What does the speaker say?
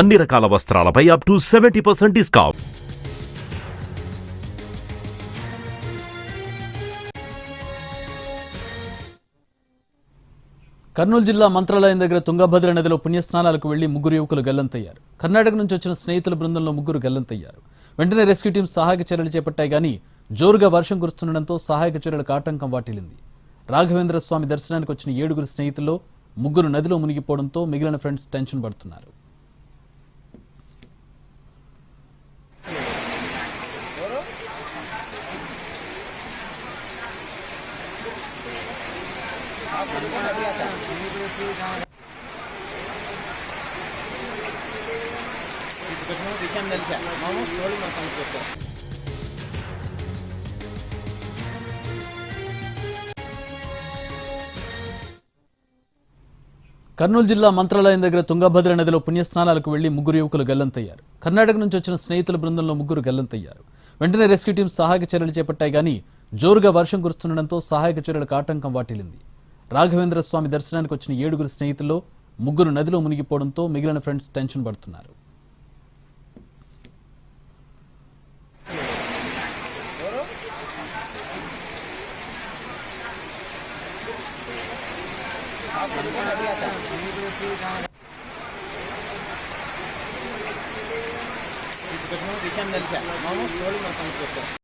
అన్ని రకాల వస్త్రాలపై up to seventy percent discount Kurnool జిల్లా మంత్రాలయం దగ్గర తుంగభద్ర నదిలో పుణ్యస్నానాలకు వెళ్ళి ముగ్గురు యువకులు గల్లంతయ్యారు. కర్ణాటక నుంచి వచ్చిన స్నేహితుల బృందంలో ముగ్గురు గల్లంతయ్యారు. వెంటనే రెస్క్యూ టీం సహాయక చర్యలు చేపట్టాయి కానీ జోరుగా వర్షం కురుస్తుండటంతో సహాయక చర్యలకు ఆటంకం వాటిల్లింది. రాఘవేంద్ర స్వామి దర్శనానికి వచ్చిన ఏడుగురు స్నేహితుల్లో ముగ్గురు నదిలో మునిగిపోవడంతో మిగిలిన ఫ్రెండ్స్ టెన్షన్ పడుతున్నారు. కర్నూలు జిల్లా మంత్రాలయం దగ్గర తుంగభద్ర నదిలో పుణ్యస్నానాలకు వెళ్ళి ముగ్గురు యువకులు గల్లంతయ్యారు. కర్ణాటక నుంచి వచ్చిన స్నేహితుల బృందంలో ముగ్గురు గల్లంతయ్యారు. వెంటనే రెస్క్యూ టీం సహాయక చర్యలు చేపట్టాయి కానీ జోరుగా వర్షం కురుస్తుండటంతో సహాయక చర్యలకు ఆటంకం వాటిల్లింది. రాఘవేంద్ర స్వామి దర్శనానికి వచ్చిన ఏడుగురు స్నేహితుల్లో ముగ్గురు నదిలో మునిగిపోవడంతో మిగిలిన ఫ్రెండ్స్ టెన్షన్ పడుతున్నారు. Bonjour, je suis en train faire.